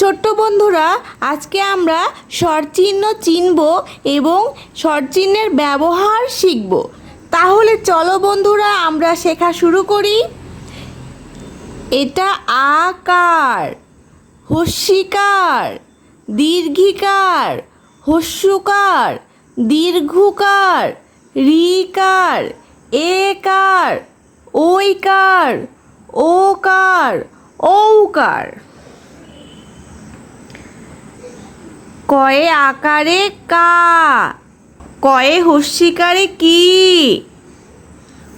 ছোট্ট বন্ধুরা, আজকে আমরা স্বরচিহ্ন চিনব এবং স্বরচিহ্নের ব্যবহার শিখব। তাহলে চলো বন্ধুরা, আমরা শেখা শুরু করি। এটা আকার, হস্যিকার, দীর্ঘিকার, হস্যকার, দীর্ঘকার রিকার একার ওইকার ওকার, ঔকার। কয়ে আকারে কা, কয়ে হস্যিকারে কি,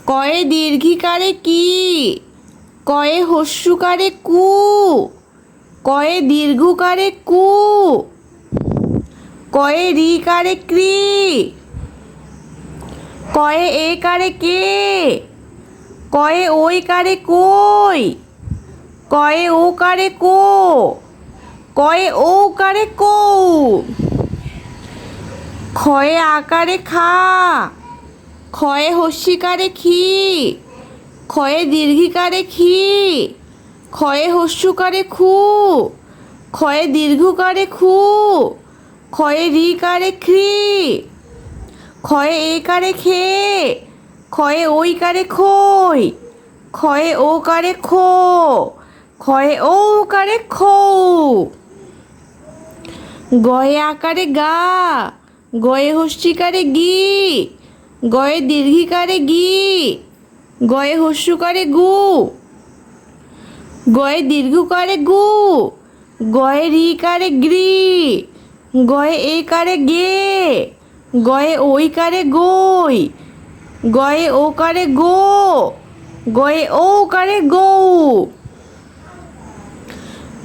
কয়ে দীর্ঘিকারে কি, কয়ে হস্যুকারে কু, কয়ে দীর্ঘকারে কু, কয়ে রিকারে ক্রি, কয়ে এ কারে কে, কয়ে ওই কারে কই, কয়ে ও কারে কো। কয়ে ও কারে কৌ। ক্ষয়ে আকারে খা। ক্ষয়ে হস্যিকারে খি। ক্ষয়ে দীর্ঘিকারে খি। ক্ষয়ে হস্যুকারে খু। ক্ষয়ে দীর্ঘকারে খু। ক্ষয়ে রিকারে খ্রি। ক্ষয়ে একারে খে। ক্ষয়ে ওই কারে খই। ক্ষয়ে ও কারে খো। ক্ষয়ে কারে খৌ। গয়ে আকারে গা, গয়ে হস্যিকারে গি, গয়ে দীর্ঘিকারে গি, গয়ে হস্যুকারে গু, গয়ে দীর্ঘকারে গু, গয়ে রিকারে গ্রি, গয়ে একারে গে, গয়ে ওইকারে গই, গয়ে ওকারে গো, গয়ে ঔকারে গৌ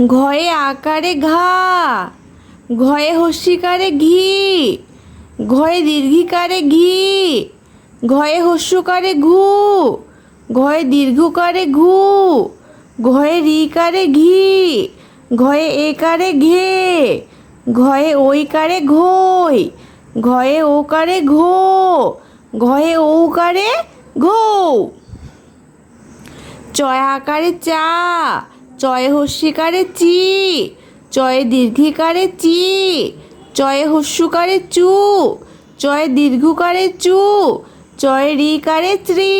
ঘয়ে আকারে ঘা ঘয়ে হস্যিকারে ঘি, ঘয়ে দীর্ঘিকারে ঘি, ঘয়ে হস্যকারে ঘু, ঘয়ে দীর্ঘকারে ঘু, ঘয়ে রিকারে ঘি, ঘয়ে একারে ঘে, ঘয়ে ওইকারে ঘই, ঘয়ে ওকারে ঘো, ঘয়ে ঔকারে ঘৌ। চয় আকারে চা, চয় হস্যিকারে চি চয়ে দীর্ঘিকারে চি চয়ে হস্যুকারে চু চয়ে দীর্ঘকারে চু চয়ে রিকারে ত্রি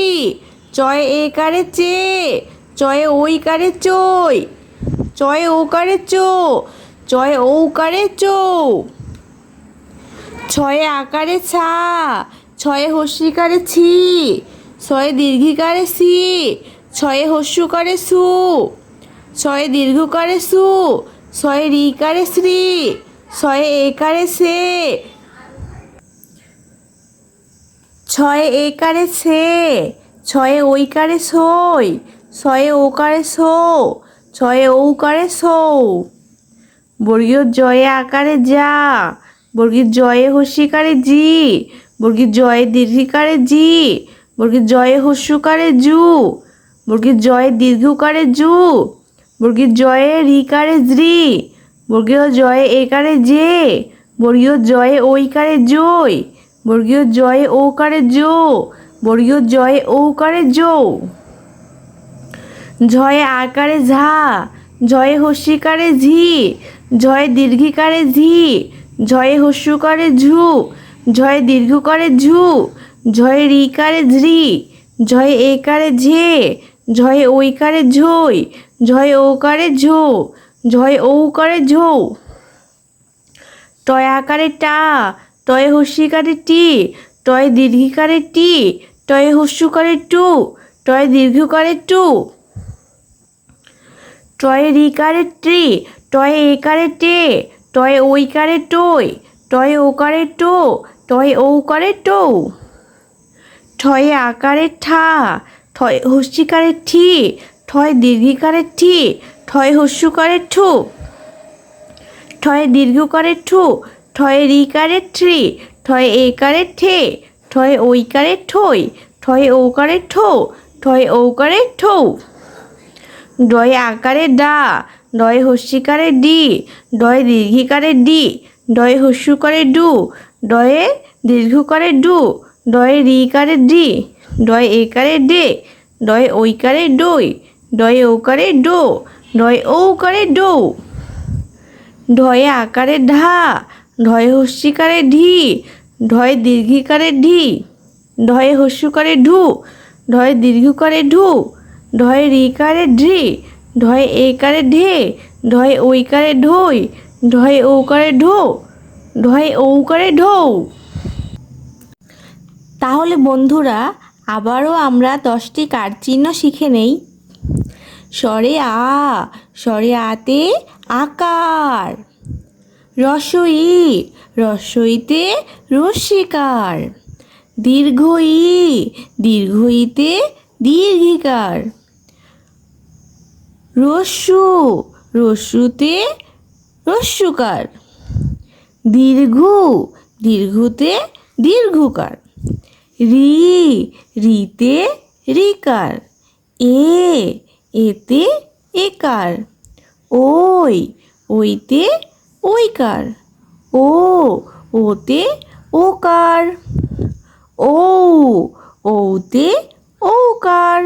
চয়ে একারে চে চয়ে ওইকারে চই চয়ে ওকারে চো চয়ে ঔকারে চৌ। ছয়ে আকারে ছা, ছয়ে হস্যিকারে ছি, ছয়ে দীর্ঘিকারে সি, ছয়ে হস্যকারে সু, ছয়ে দীর্ঘকারে সু ছয়ে রিকারে শ্রী, ছয়ে একারে সে। ছয়ে একারে সে, ছয়ে ওইকারে সই, ছয়ে ওকারে সো, ছয়ে ঔকারে সৌ। বর্গীয় জয়ে আকারে যা বর্গীর জয়ে হস্যিকারে জি বর্গীর জয়ে দীর্ঘিকারে জি বর্গীর জয়ে হস্যকারে জু বর্গীর জয়ে দীর্ঘকারে জু। বর্গীর জয়ে রিকারে জ্রি, বর্গীয় জয়ে একারে জে, বর্গীয় জয়ে ওইকারে জই, বর্গীয় জয়ে ওকারে জো, বর্গীয় জয়ে ঔকারে জৌ। ঝয়ে আকারে ঝা ঝয়ে হস্যিকারে ঝি ঝয়ে দীর্ঘিকারে ঝি ঝয়ে হস্যকারে ঝু ঝয়ে দীর্ঘকারে ঝু ঝয়ে রিকারে ঝ্রি ঝয়ে একারে ঝে ঝয়ে ওইকারে ঝই ঝয়ে ওকারে ঝো ঝয়ে ঔকারে ঝো। টয় আকারে টা টয়ে হস্যিকারে টি টয়ে দীর্ঘিকারে টি টয়ে হস্যকারে টু টয়ে দীর্ঘকারে টু। টয়ে রিকারে ট্রি টয়ে একারে টে টয়ে ওইকারে টই টয়ে ওকারে টো টয়ে ঔকারে টো ঠয়ে আকারে ঠা ঠয়ে হস্যিকারে ঠি ঠয় দীর্ঘিকারে ঠি, ঠয় হস্যকারে ঠু। ঠয়ে দীর্ঘকারে ঠু, ঠয়ে রিকারে ট্রি ঠয়ে একারে ঠে, ঠয়ে ওইকারে ঠই, ঠয়ে ঔকারে ঠো, ঠয়ে ঔকারে ঠৌ। ডয়ে আকারে ডা, ডয়ে হস্যিকারে ডি, ডয়ে দীর্ঘিকারে ডি, ডয়ে হস্যকারে ডু, ডয়ে দীর্ঘকারে ডু, ডয়ে রিকারে ডি, ডয়ে একারে ডে, ডয়ে ওইকারে ডই ডয়ে ওকারে ডো ডয়ে ঔকারে ডো। ঢয়ে আকারে ঢা, ঢয়ে হস্যিকারে ঢি, ঢয়ে দীর্ঘিকারে ঢি, ঢয়ে হস্যকারে ঢু, ঢয়ে দীর্ঘকারে ঢু, ঢয়ে রিকারে ঢি, ঢয়ে একারে ঢে, ঢয়ে ওইকারে ঢই, ঢয়ে ওকারে ঢো, ঢয়ে ঔকারে ঢৌ। তাহলে বন্ধুরা, আবারও আমরা দশটি কারচিহ্ন শিখে নেই। স্বরে আ স্বরে আতে আকার। রসই, রসইতে রস্যিকার দীর্ঘ ই দীর্ঘইতে দীর্ঘিকার। রস্যু, রস্যুতে রস্যুকার। দীর্ঘ, দীর্ঘতে দীর্ঘকার। রি, রিতে রিকার। এ এতে একার। ওই ওইতে ওইকার। ও ওতে ওকার। ও ওতে ওকার।